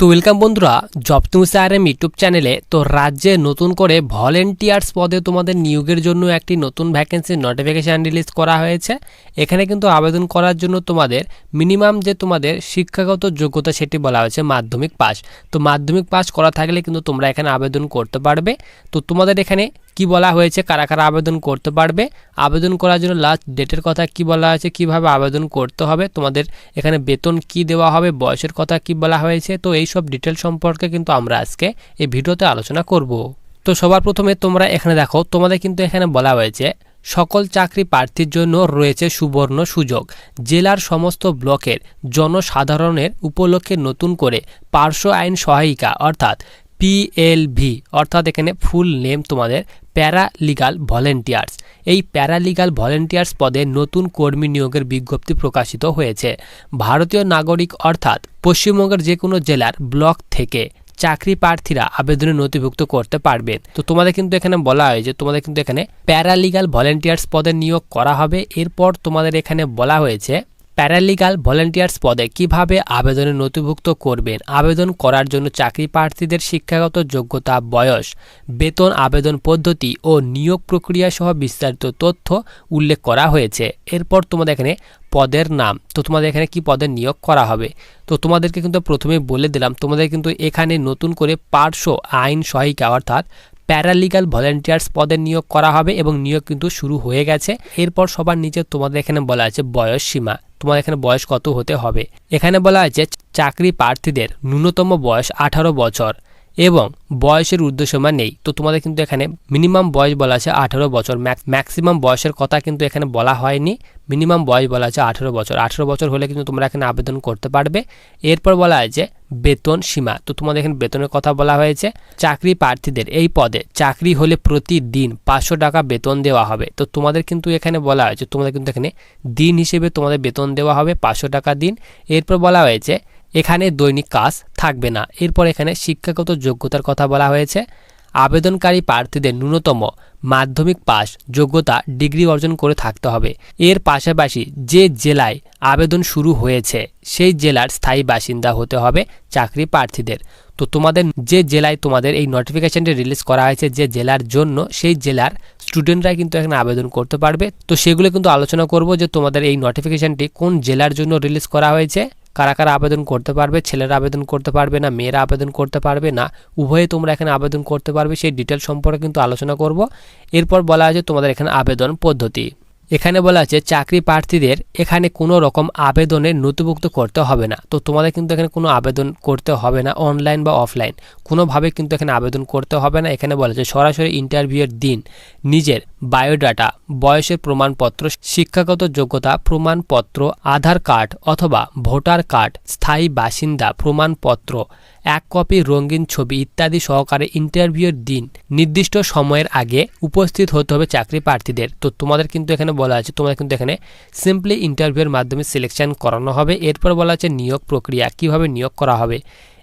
তো ওয়েলকাম বন্ধুরা জব তুমি এম ইউটিউব চ্যানেলে তো রাজ্যে নতুন করে ভলেন্টিয়ার্স পদে তোমাদের নিয়োগের জন্য একটি নতুন ভ্যাকেন্সির নোটিফিকেশান রিলিজ করা হয়েছে। এখানে কিন্তু আবেদন করার জন্য তোমাদের মিনিমাম যে তোমাদের শিক্ষাগত যোগ্যতা সেটি বলা হয়েছে মাধ্যমিক পাস তো মাধ্যমিক পাস করা থাকলে কিন্তু তোমরা এখানে আবেদন করতে পারবে। তো তোমাদের এখানে কি বলা হয়েছে, কারা কারা আবেদন করতে পারবে? আবেদন করার জন্য লাস্ট ডেটের কথা কি বলা হয়েছে, কীভাবে আবেদন করতে হবে? তোমাদের এখানে বেতন কি দেওয়া হবে, বয়সের কথা কি বলা হয়েছে? তো এই সব ডিটেল সম্পর্কে কিন্তু আমরা আজকে এই ভিডিওতে আলোচনা করব। তো সবার প্রথমে তোমরা এখানে দেখো, তোমাদের কিন্তু এখানে বলা হয়েছে, সকল চাকরি প্রার্থীর জন্য রয়েছে সুবর্ণ সুযোগ। জেলার সমস্ত ব্লকের জনসাধারণের উপলক্ষে নতুন করে পার্শ্ব আইন সহায়িকা, অর্থাৎ পিএলভি অর্থাৎ এখানে ফুল নেম তোমাদের প্যারালিগাল ভলেন্টিয়ার্স। এই প্যারালিগাল ভলেন্টিয়ার্স পদে নতুন কর্মী নিয়োগের বিজ্ঞপ্তি প্রকাশিত হয়েছে। ভারতীয় নাগরিক অর্থাৎ পশ্চিমবঙ্গের যে কোনো জেলার ব্লক থেকে চাকরি প্রার্থীরা আবেদনে নথিভুক্ত করতে পারবেন তো তোমাদের কিন্তু এখানে বলা হয় যে তোমাদের কিন্তু এখানে প্যারালিগাল ভলেন্টিয়ার্স পদে নিয়োগ করা হবে। এরপর তোমাদের এখানে বলা হয়েছে প্যারালিগাল ভলেন্টিয়ার্স পদে কীভাবে আবেদনে নথিভুক্ত করবেন? আবেদন করার জন্য চাকরি প্রার্থীদের শিক্ষাগত যোগ্যতা, বয়স, বেতন আবেদন পদ্ধতি ও নিয়োগ প্রক্রিয়া সহ বিস্তারিত তথ্য উল্লেখ করা হয়েছে। এরপর তোমাদের এখানে পদের নাম, তো তোমাদের এখানে কি পদের নিয়োগ করা হবে? তো তোমাদেরকে কিন্তু প্রথমে বলে দিলাম, তোমাদের কিন্তু এখানে নতুন করে পার্শ্ব আইন সহায়িকা অর্থাৎ প্যারালিগাল ভলেন্টিয়ার্স পদে নিয়োগ করা হবে এবং নিয়োগ কিন্তু শুরু হয়ে গেছে। এরপর সবার নিচে তোমাদের এখানে বলা আছে বয়স সীমা। তোমার এখানে বয়স কত হতে হবে? এখানে বলা হয়েছে চাকরি প্রার্থীদের ন্যূনতম বয়স আঠারো বছর। এবং বয়সের ঊর্ধ্বসীমা নেই। তো তোমাদের কিন্তু এখানে মিনিমাম বয়স বলা আছে আঠারো বছর। ম্যাক্সিমাম বয়সের কথা কিন্তু এখানে বলা হয়নি। মিনিমাম বয়স বলা আছে আঠারো বছর। আঠারো বছর হলে কিন্তু তোমরা এখানে আবেদন করতে পারবে। এরপর বলা হয়েছে বেতন সীমা। তো তোমাদের এখানে বেতনের কথা বলা হয়েছে। চাকরি প্রার্থীদের এই পদে চাকরি হলে প্রতিদিন পাঁচশো টাকা বেতন দেওয়া হবে। তো তোমাদের কিন্তু এখানে বলা হয়েছে তোমাদের কিন্তু এখানে দিন হিসেবে তোমাদের বেতন দেওয়া হবে পাঁচশো টাকা দিন। এরপর বলা হয়েছে এখানে দৈনিক কাজ থাকবে না। এরপর এখানে শিক্ষাগত যোগ্যতার কথা বলা হয়েছে। আবেদনকারী প্রার্থীদের ন্যূনতম মাধ্যমিক পাস যোগ্যতা ডিগ্রি অর্জন করে থাকতে হবে। এর পাশাপাশি যে জেলায় আবেদন শুরু হয়েছে, সেই জেলার স্থায়ী বাসিন্দা হতে হবে চাকরি প্রার্থীদের। তো তোমাদের যে জেলায় তোমাদের এই নোটিফিকেশনটি রিলিজ করা হয়েছে যে জেলার জন্য, সেই জেলার স্টুডেন্টরা কিন্তু এখানে আবেদন করতে পারবে। তো সেগুলো কিন্তু আলোচনা করব যে তোমাদের এই নোটিফিকেশনটি কোন জেলার জন্য রিলিজ করা হয়েছে। কারা কারা আবেদন করতে পারবে, ছেলেরা আবেদন করতে পারবে না, মেয়েরা আবেদন করতে পারবে না, উভয়ে তোমরা এখানে আবেদন করতে পারবে, সেই ডিটেল সম্পর্কে কিন্তু আলোচনা করব। এরপর বলা আছে তোমাদের এখানে আবেদন পদ্ধতি। এখানে বলা আছে, চাকরি প্রার্থীদের এখানে কোনো রকম আবেদনের নথিভুক্ত করতে হবে না। তো তোমাদের কিন্তু এখানে কোনো আবেদন করতে হবে না অনলাইন বা অফলাইন কোনোভাবে কিন্তু এখানে আবেদন করতে হবে না। এখানে বলা আছে, সরাসরি ইন্টারভিউয়ের দিন, নিজের বায়োডাটা বয়সের প্রমাণপত্র, শিক্ষাগত যোগ্যতা, প্রমাণপত্র, আধার কার্ড অথবা ভোটার কার্ড স্থায়ী বাসিন্দা, প্রমাণপত্র এক কপি রঙিন ছবি ইত্যাদি সহকারে ইন্টারভিউয়ের দিন নির্দিষ্ট সময়ের আগে উপস্থিত হতে হবে চাকরি প্রার্থীদের। তো তোমাদের কিন্তু এখানে বলা আছে, তোমাদের কিন্তু এখানে সিম্পলি ইন্টারভিউয়ের মাধ্যমে সিলেকশন করানো হবে। এরপর বলা আছে নিয়োগ প্রক্রিয়া, কীভাবে নিয়োগ করা হবে।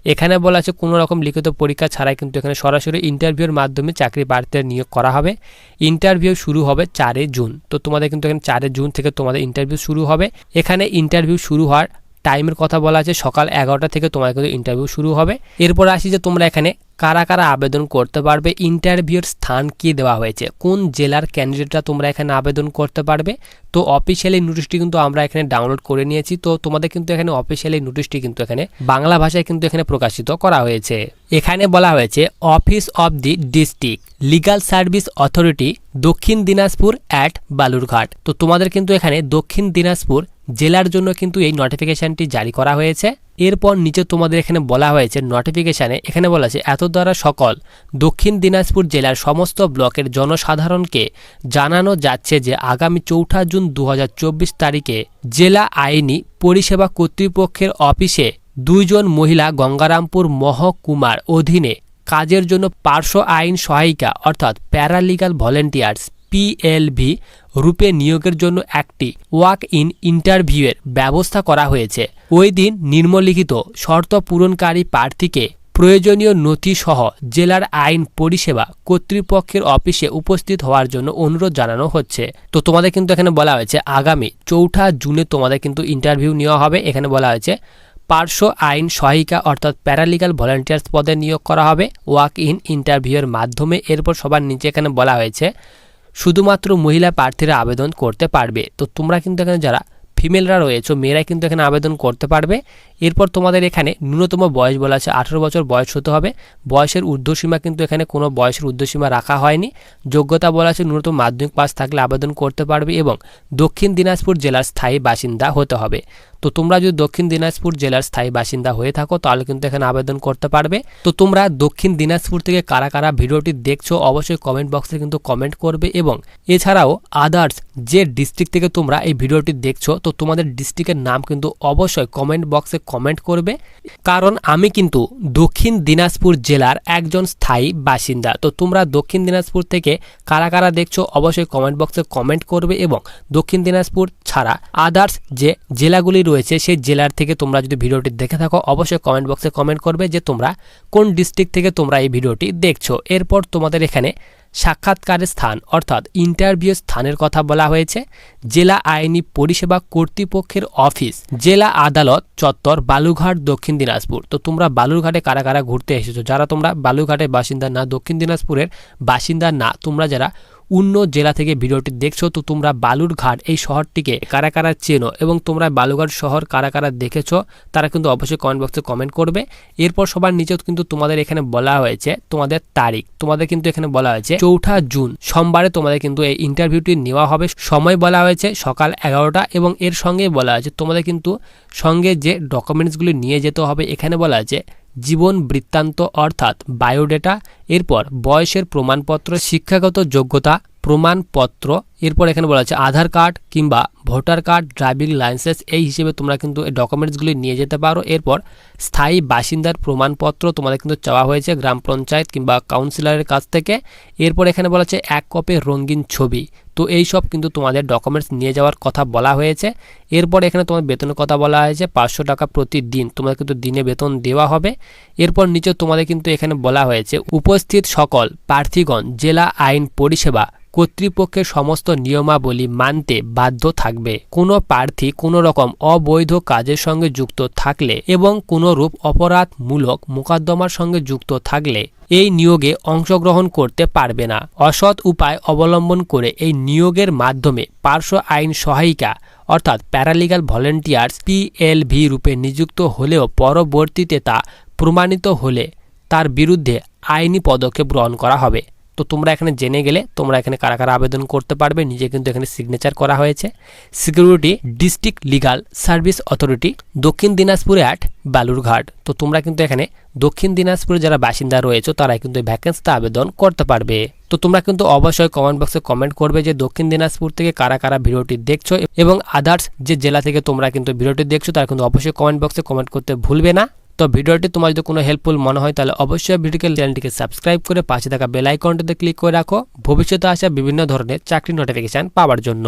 এখানে বলা আছে কোনো রকম লিখিত পরীক্ষা ছাড়াই কিন্তু এখানে সরাসরি ইন্টারভিউর মাধ্যমে চাকরি প্রার্থীদের নিয়োগ করা হবে। ইন্টারভিউ শুরু হবে চারে জুন। তো তোমাদের কিন্তু এখানে চারে জুন থেকে তোমাদের ইন্টারভিউ শুরু হবে। এখানে ইন্টারভিউ শুরু হওয়ার টাইমের কথা বলা আছে, সকাল এগারোটা থেকে তোমার কিন্তু ইন্টারভিউ শুরু হবে। এরপর আসি যে তোমরা এখানে কারা কারা আবেদন করতে পারবে ইন্টারভিউর স্থান কি দেওয়া হয়েছে, কোন জেলার ক্যান্ডিডেটরা তোমরা এখানে আবেদন করতে পারবে। তো অফিসিয়ালি নোটিশটি কিন্তু আমরা এখানে ডাউনলোড করে নিয়েছি, তো তোমাদের কিন্তু এখানে অফিসিয়ালি নোটিশটি কিন্তু এখানে বাংলা ভাষায় কিন্তু এখানে প্রকাশিত করা হয়েছে। এখানে বলা হয়েছে office of the district legal service authority Dakshin Dinajpur at Balurghat. তো তোমাদের কিন্তু এখানে দক্ষিণ দিনাজপুর জেলার জন্য কিন্তু এই নোটিফিকেশানটি জারি করা হয়েছে। এরপর নিচে তোমাদের এখানে বলা হয়েছে নোটিফিকেশানে এখানে বলা আছে, এত দ্বারা সকল দক্ষিণ দিনাজপুর জেলার সমস্ত ব্লকের জনসাধারণকে জানানো যাচ্ছে যে আগামী চৌঠা জুন দু হাজার চব্বিশ তারিখে জেলা আইনি পরিষেবা কর্তৃপক্ষের অফিসে দুইজন মহিলা গঙ্গারামপুর মহকুমার অধীনে কাজের জন্য পার্শ্ব আইন সহায়িকা অর্থাৎ প্যারালিগাল ভলেন্টিয়ার্স পিএলভি রূপে নিয়োগের জন্য একটি ওয়াক ইন ইন্টারভিউয়ের ব্যবস্থা করা হয়েছে। ওই দিন নিম্নলিখিত শর্ত পূরণকারী প্রার্থীকে প্রয়োজনীয় নথি সহ জেলার আইন পরিষেবা কর্তৃপক্ষের অফিসে উপস্থিত হওয়ার জন্য অনুরোধ জানানো হচ্ছে। তো তোমাদের কিন্তু এখানে বলা হয়েছে, আগামী চৌঠা জুনে তোমাদের কিন্তু ইন্টারভিউ নেওয়া হবে। এখানে বলা হয়েছে, পার্শ্ব আইন সহায়িকা অর্থাৎ প্যারালিগাল ভলান্টিয়ার্স পদে নিয়োগ করা হবে। ওয়াক ইন ইন্টারভিউয়ের মাধ্যমে। এরপর সবার নিচে এখানে বলা হয়েছে শুধুমাত্র মহিলা প্রার্থীরা আবেদন করতে পারবে। তো তোমরা কিন্তু এখানে যারা ফিমেলরা রয়েছে মেয়েরা কিন্তু এখানে আবেদন করতে পারবে। এরপর তোমাদের এখানে ন্যূনতম বয়স বলা আছে আঠেরো বছর বয়স হতে হবে। বয়সের ঊর্ধ্বসীমা কিন্তু এখানে কোনো বয়সের ঊর্ধ্বসীমা রাখা হয়নি। যোগ্যতা বলা আছে ন্যূনতম মাধ্যমিক পাস থাকলে আবেদন করতে পারবে এবং দক্ষিণ দিনাজপুর জেলার স্থায়ী বাসিন্দা হতে হবে। তো তোমরা যদি দক্ষিণ দিনাজপুর জেলার স্থায়ী বাসিন্দা হয়ে থাকো, তাহলে কিন্তু এখানে আবেদন করতে পারবে। তো তোমরা দক্ষিণ দিনাজপুর থেকে কারা কারা ভিডিওটি দেখছ, অবশ্যই কমেন্ট বক্সে কিন্তু কমেন্ট করবে এবং এছাড়াও আদার্স যে ডিস্ট্রিক্ট থেকে তোমরা এই ভিডিওটি দেখছ, তো তোমাদের ডিস্ট্রিক্টের নাম কিন্তু অবশ্যই কমেন্ট বক্সে কমেন্ট করবে। কারণ আমি কিন্তু দক্ষিণ দিনাজপুর জেলার একজন স্থায়ী বাসিন্দা। তো তোমরা দক্ষিণ দিনাজপুর থেকে কারা কারা দেখছ অবশ্যই কমেন্ট বক্সে কমেন্ট করবে এবং দক্ষিণ দিনাজপুর ছাড়া আদার্স যে জেলাগুলি রয়েছে সেই জেলার থেকে তোমরা যদি ভিডিওটি দেখে থাকো, অবশ্যই কমেন্ট বক্সে কমেন্ট করবে যে তোমরা কোন ডিস্ট্রিক্ট থেকে তোমরা এই ভিডিওটি দেখছ। এরপর তোমাদের এখানে সাক্ষাৎকারের স্থান, অর্থাৎ ইন্টারভিউ স্থানের কথা বলা হয়েছে। জেলা আইনি পরিষেবা কর্তৃপক্ষের অফিস, জেলা আদালত চত্বর বালুঘাট দক্ষিণ দিনাজপুর। তো তোমরা বালুরঘাটে কারা কারা ঘুরতে এসেছ? যারা তোমরা বালুঘাটের বাসিন্দা না, দক্ষিণ দিনাজপুরের বাসিন্দা না, তোমরা যারা অন্য জেলা থেকে ভিডিওটি দেখছ, তো তোমরা বালুরঘাট এই শহরটিকে কারা কারা চেনো এবং তোমরা বালুরঘাট শহর কারা কারা দেখেছ, তারা কিন্তু অবশ্যই কমেন্ট বক্সে কমেন্ট করবে। এরপর সবার নিচেও কিন্তু তোমাদের এখানে বলা হয়েছে তোমাদের তারিখ। তোমাদের কিন্তু এখানে বলা হয়েছে চৌঠা জুন। সোমবারে তোমাদের কিন্তু এই ইন্টারভিউটি নেওয়া হবে। সময় বলা হয়েছে সকাল এগারোটা এবং এর সঙ্গে বলা হয়েছে তোমাদের কিন্তু সঙ্গে যে ডকুমেন্টসগুলি নিয়ে যেতে হবে, এখানে বলা আছে জীবন বৃত্তান্ত অর্থাৎ বায়োডেটা এরপর বয়সের প্রমাণপত্র শিক্ষাগত যোগ্যতা প্রমাণপত্র এরপর এখানে বলা আছে, আধার কার্ড কিংবা ভোটার কার্ড, ড্রাইভিং লাইসেন্স, এই হিসেবে তোমরা কিন্তু এই ডকুমেন্টসগুলি নিয়ে যেতে পারো। এরপর স্থায়ী বাসিন্দার প্রমাণপত্র তোমাদের কিন্তু চাওয়া হয়েছে গ্রাম পঞ্চায়েত কিংবা কাউন্সিলরের কাছ থেকে। এরপর এখানে বলা আছে, এক কপে রঙিন ছবি। তো এই সব কিন্তু তোমাদের ডকুমেন্টস নিয়ে যাওয়ার কথা বলা হয়েছে। এরপর এখানে তোমার বেতনের কথা বলা হয়েছে, পাঁচশো টাকা প্রতিদিন তোমাদের কিন্তু দিনে বেতন দেওয়া হবে। এরপর নিচে তোমাদের কিন্তু এখানে বলা হয়েছে, উপস্থিত সকল প্রার্থীগণ, জেলা আইন পরিষেবা কর্তৃপক্ষের সমস্ত নিয়মাবলী মানতে বাধ্য থাকবে। কোনো প্রার্থী কোনো রকম অবৈধ কাজের সঙ্গে যুক্ত থাকলে এবং কোনো রূপ অপরাধমূলক মোকদ্দমার সঙ্গে যুক্ত থাকলে এই নিয়োগে অংশগ্রহণ করতে পারবে না। অসৎ উপায় অবলম্বন করে এই নিয়োগের মাধ্যমে পার্শ্ব আইন সহায়িকা অর্থাৎ প্যারালিগাল ভলেন্টিয়ার্স পিএলভি রূপে নিযুক্ত হলেও পরবর্তীতে তা প্রমাণিত হলে তার বিরুদ্ধে আইনি পদক্ষেপ গ্রহণ করা হবে। তো তোমরা এখানে জেনে গেলে তোমরা এখানে কারা কারা আবেদন করতে পারবে, নিজে কিন্তু এখানে সিগনেচার করা হয়েছে। Security district legal service authority Dakshin দিনাজপুরে অ্যাট বালুরঘাট। তো তোমরা কিন্তু এখানে দক্ষিণ দিনাজপুরে যারা বাসিন্দা রয়েছে তারা কিন্তু এই ভ্যাকেন্সিতে আবেদন করতে পারবে। তো তোমরা কিন্তু অবশ্যই কমেন্ট বক্সে কমেন্ট করবে যে দক্ষিণ দিনাজপুর থেকে কারা কারা ভিডিওটি দেখছ এবং আদার্স যে জেলা থেকে তোমরা কিন্তু ভিডিওটি দেখছ, তারা কিন্তু অবশ্যই কমেন্ট বক্সে কমেন্ট করতে ভুলবে না। তো ভিডিওটি তোমার যদি কোনো হেল্পফুল মনে হয়, তাহলে অবশ্যই ভিডিওকে চ্যানেলটিকে সাবস্ক্রাইব করে পাশে থাকা বেল আইকনটিতে ক্লিক করে রাখো। ভবিষ্যতে আসা বিভিন্ন ধরনের চাকরি নোটিফিকেশান পাওয়ার জন্য।